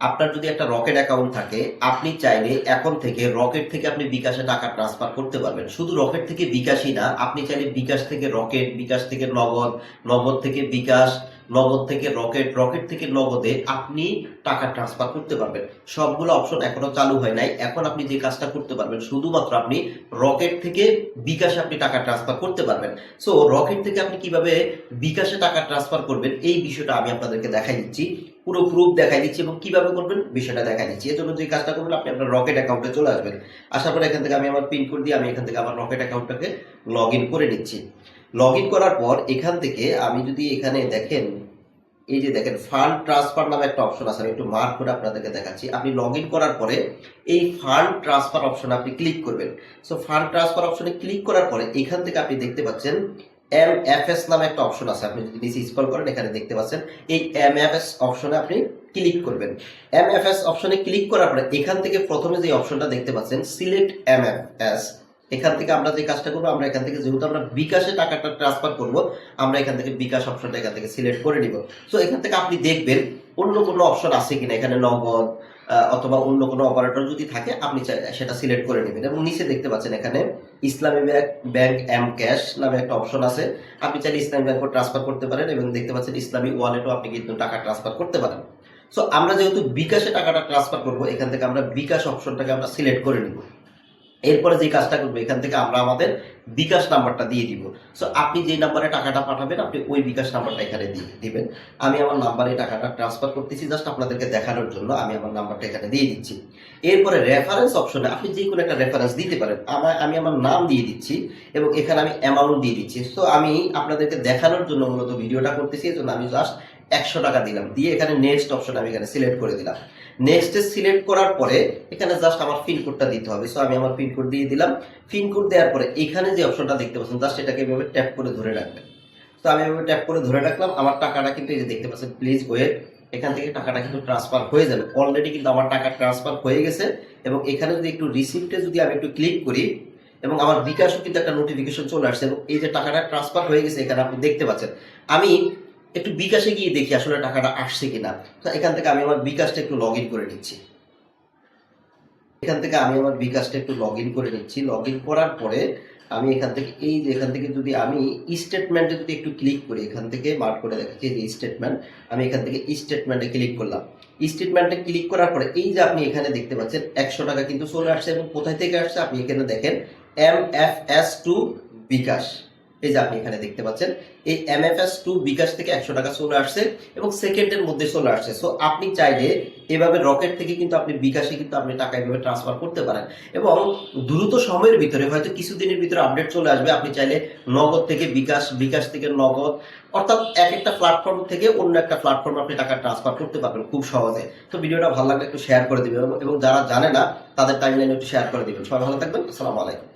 আপনার যদি একটা রকেট অ্যাকাউন্ট থাকে, আপনি চাইলে এখন থেকে রকেট থেকে আপনি বিকাশে টাকা ট্রান্সফার করতে পারবেন। শুধু রকেট থেকে বিকাশই না, আপনি চাইলে বিকাশ থেকে রকেট, বিকাশ থেকে নগদ নগদ থেকে বিকাশ নগদ থেকে রকেট রকেট থেকে নগদে আপনি টাকা ট্রান্সফার করতে পারবেন। সবগুলো অপশন এখনও চালু হয় নাই। এখন আপনি যে কাজটা করতে পারবেন, শুধুমাত্র আপনি রকেট থেকে বিকাশে আপনি টাকা ট্রান্সফার করতে পারবেন। সো রকেট থেকে আপনি কীভাবে বিকাশে টাকা ট্রান্সফার করবেন, এই বিষয়টা আমি আপনাদেরকে দেখাই দিচ্ছি। পুরো প্রুফ দেখাই দিচ্ছি এবং কীভাবে করবেন, বিষয়টা দেখাই দিচ্ছি। এর জন্য যে কাজটা করবেন, আপনি আপনার রকেট অ্যাকাউন্টে চলে আসবেন। আসার পরে এখান থেকে আমি আমার পিন কোড দিয়ে আমি এখান থেকে আমার রকেট অ্যাকাউন্টটাকে লগ ইন করে নিচ্ছি। লগ ইন করার পর এখান থেকে আমি যদি এখানে দেখেন, এই যে দেখেন ফান্ড ট্রান্সফার নামে একটা অপশন আছে, আমি একটু মার্ক করে আপনাদেরকে দেখাচ্ছি। আপনি লগ করার পরে এই ফান্ড ট্রান্সফার অপশনে আপনি ক্লিক করবেন। সো ফান্ড ট্রান্সফার অপশনে ক্লিক করার পরে এখান থেকে আপনি দেখতে পাচ্ছেন এম এফ এস নামে একটা অপশন আছে। আপনি যদি নিচে স্ক্রল করেন, এখানে দেখতে পাচ্ছেন, এই এম এফ এস অপশনে আপনি ক্লিক করবেন। এম এফ এস অপশনে ক্লিক করার পরে এখান থেকে প্রথমে যে অপশনটা দেখতে পাচ্ছেন সিলেক্ট এম এফ এস এখান থেকে আমরা যে কাজটা করব, আমরা এখান থেকে যেহেতু আমরা বিকাশে টাকাটা ট্রান্সফার করব, আমরা এখান থেকে বিকাশ অপশনটা এখান থেকে সিলেক্ট করে নিব। সো এখান থেকে আপনি দেখবেন অন্য কোনো অপশন আছে কিনা, এখানে নগদ অথবা অন্য কোনো অপারেটর যদি থাকে, আপনি সেটা সিলেক্ট করে নেবেন। এবং নিচে দেখতে পাচ্ছেন এখানে ইসলামী ব্যাংক ব্যাংক এম ক্যাশ নামে একটা অপশন আছে। আপনি চাইলে ইসলামী ব্যাংকও ট্রান্সফার করতে পারেন এবং দেখতে পাচ্ছেন ইসলামী ওয়ালেটও আপনি কিন্তু টাকা ট্রান্সফার করতে পারেন। সো আমরা যেহেতু বিকাশে টাকাটা ট্রান্সফার করব, এখান থেকে আমরা বিকাশ অপশনটাকে আমরা সিলেক্ট করে নিব। এরপরে যে কাজটা করব, এখান থেকে আমরা আমাদের বিকাশ নাম্বারটা দিয়ে দিব। সো আপনি যে নাম্বারে টাকাটা পাঠাবেন, আপনি ওই বিকাশ নাম্বারটা এখানে দিয়ে দিবেন। আমি আমার নাম্বারে টাকাটা ট্রান্সফার করতেছি জাস্ট আপনাদেরকে দেখানোর জন্য আমি আমার নাম্বারটা এখানে দিয়ে দিচ্ছি। এরপরে রেফারেন্স অপশনে আপনি যে কোনো একটা রেফারেন্স দিতে পারেন। আমার, আমি আমার নাম দিয়ে দিচ্ছি এবং এখানে আমি অ্যামাউন্ট দিয়ে দিচ্ছি। সো আমি আপনাদেরকে দেখানোর জন্য মূলত ভিডিওটা করতেছি এই জন্য আমি জাস্ট একশো টাকা দিলাম। দিয়ে এখানে নেক্সট অপশন আমি এখানে সিলেক্ট করে দিলাম। নেক্সটে সিলেক্ট করার পরে এখানে জাস্ট আমার পিন কোডটা দিতে হবে। সো আমি আমার পিন কোড দিয়ে দিলাম। পিন কোড দেওয়ার পরে এখানে যে অপশনটা দেখতে পাচ্ছেন জাস্ট এটাকে এভাবে ট্যাপ করে ধরে রাখবেন। তো আমি এভাবে ট্যাপ করে ধরে রাখলাম। আমার টাকাটা কিন্তু এই যে দেখতে পাচ্ছেন প্লিজ ওয়েট এখান থেকে টাকাটা কিন্তু ট্রান্সফার হয়ে যাবে। অলরেডি কিন্তু আমার টাকা ট্রান্সফার হয়ে গেছে এবং এখানে যদি একটু রিসিপ্টে যদি আমি একটু ক্লিক করি এবং আমার বিকাশও কিন্তু একটা নোটিফিকেশন চলে আসছে এবং এই যে টাকাটা ট্রান্সফার হয়ে গেছে, এখানে আপনি দেখতে পাচ্ছেন। আমি একটু বিকাশে গিয়ে দেখি আসলে টাকাটা আসছে কিনা। তো এখান থেকে আমি আমার বিকাশটা একটু লগ করে নিচ্ছি। এখান থেকে আমি আমার বিকাশটা একটু লগ করে নিচ্ছি। লগ করার পরে আমি এখান থেকে, এই যে এখান থেকে যদি আমি স্টেটমেন্টে যদি একটু ক্লিক করি, এখান থেকে মার্ক করে দেখাচ্ছি যে স্টেটমেন্ট আমি এখান থেকে স্টেটমেন্টে ক্লিক করলাম। স্টেটমেন্টে ক্লিক করার পরে এই যে আপনি এখানে দেখতে পাচ্ছেন, একশো টাকা কিন্তু চলে আসছে এবং কোথায় থেকে আসছে? আপনি এখানে দেখেন M F S to bKash. এই যে আপনি এখানে দেখতে পাচ্ছেন, এই M F S to bKash থেকে একশো টাকা চলে আসছে এবং সেকেন্ডের মধ্যে চলে আসছে। সো আপনি চাইলে এভাবে রকেট থেকে কিন্তু আপনি বিকাশে কিন্তু আপনি টাকা এভাবে ট্রান্সফার করতে পারেন। এবং দ্রুত সময়ের ভিতরে, হয়তো কিছুদিনের ভিতরে আপডেট চলে আসবে, আপনি চাইলে নগদ থেকে বিকাশ বিকাশ থেকে নগদ, অর্থাৎ এক একটা প্ল্যাটফর্ম থেকে অন্য একটা প্ল্যাটফর্মে আপনি টাকা ট্রান্সফার করতে পারবেন খুব সহজে। তো ভিডিওটা ভালো লাগলে একটু শেয়ার করে দিবেন এবং যারা জানে না, তাদের টাইমলাইনে একটু শেয়ার করে দিবেন। সবাই ভালো থাকবেন, আসসালামু আলাইকুম।